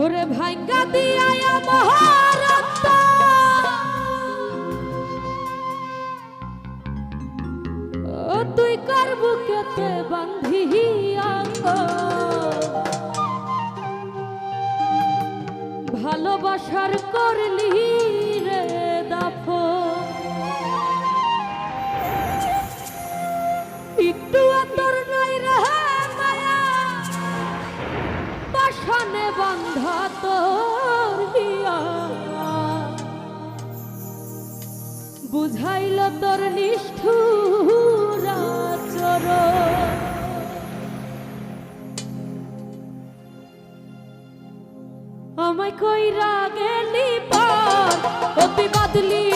ওরে ভাঙ্গা দিয়ায় মহারত্ত ও তুই করব কেতে বান্ধিয়া ভালোবাসার করলি প্রাণে বন্ধা তোর বুঝাইল তোর নিষ্ঠুর চরণ আমায় কইরা গেলি পর অতি বাদলি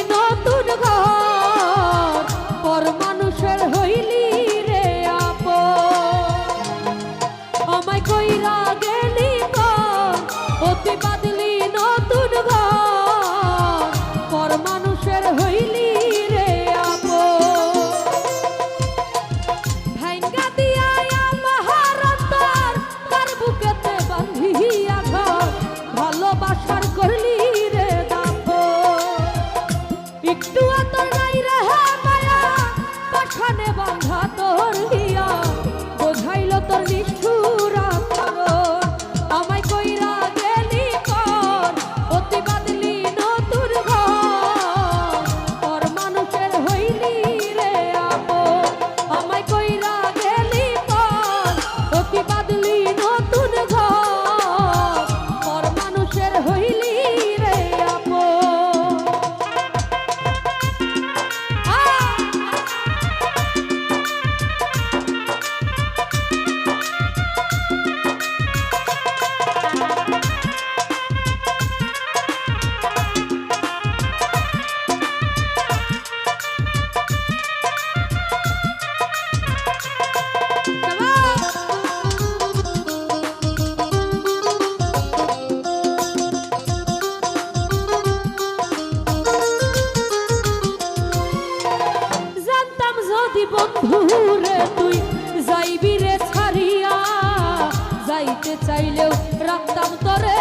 রাখতে চাইলেও রাখতাম তোরে।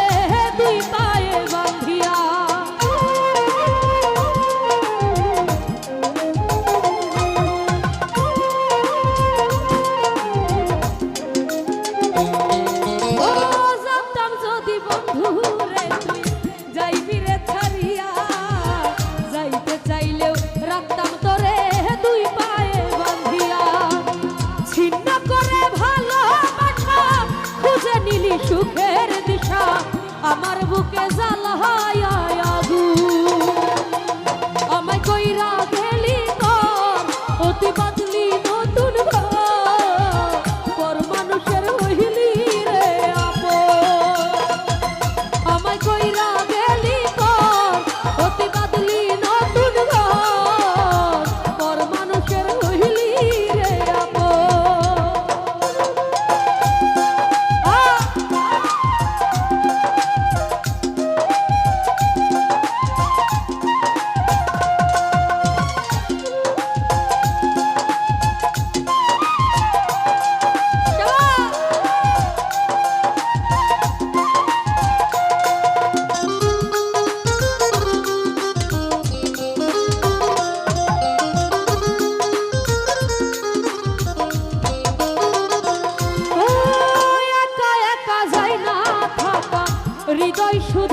হৃদয় শুধু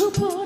উপর